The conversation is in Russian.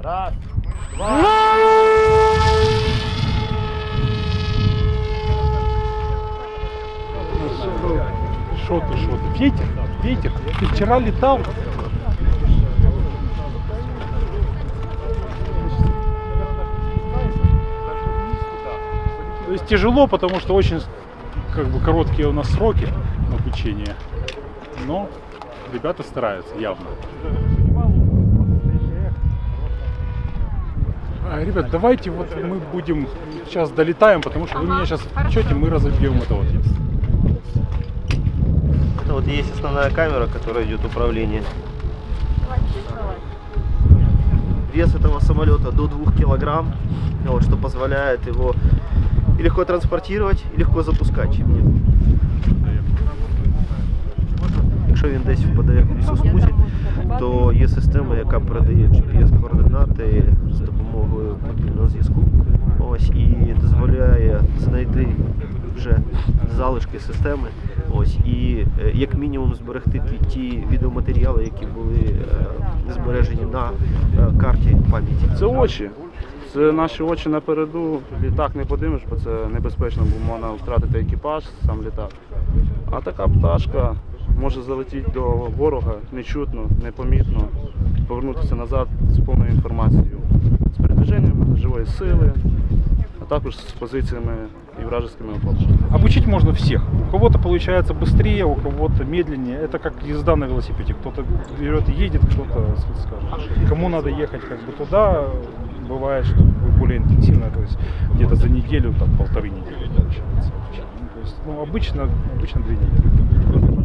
Раз, два. Что ты, что ты? Ветер, ветер. Ты вчера летал. То есть тяжело, потому что очень как бы короткие у нас сроки обучения. Но ребята стараются явно. Ребят, давайте вот мы будем сейчас долетаем, потому что вы меня сейчас отвлечете, мы разобьем это вот. Это вот есть основная камера, которая идет управление. Вес этого самолета до 2 килограмм, вот, что позволяет его и легко транспортировать, і легко запускати. Якщо він десь впаде в лісосмузі, то є система, яка передає GPS-координати з допомогою мобільного зв'язку. Ось і дозволяє знайти вже залишки системи. Ось і е, як мінімум зберегти ті, відеоматеріали, які були е, збережені на е, карті пам'яті. Це очі. Це наші очі напереду. Літак не подимеш, бо це небезпечно, бо можна втратити екіпаж, сам літак. А така пташка може залетіти до ворога нечутно, непомітно, повернутися назад з повною інформацією, з передвиженнями живої сили, а також з позиціями і вражескими окопами. Обучить можно всех. У кого-то получается быстрее, у кого-то медленнее. Это как езда на велосипеде. Кто-то берет и едет, кто-то скажет. Кому надо ехать как бы туда, бывает, что более интенсивно, то есть где-то за неделю, там полторы недели получается. обучение. Ну, то есть, ну, обычно, обычно две недели.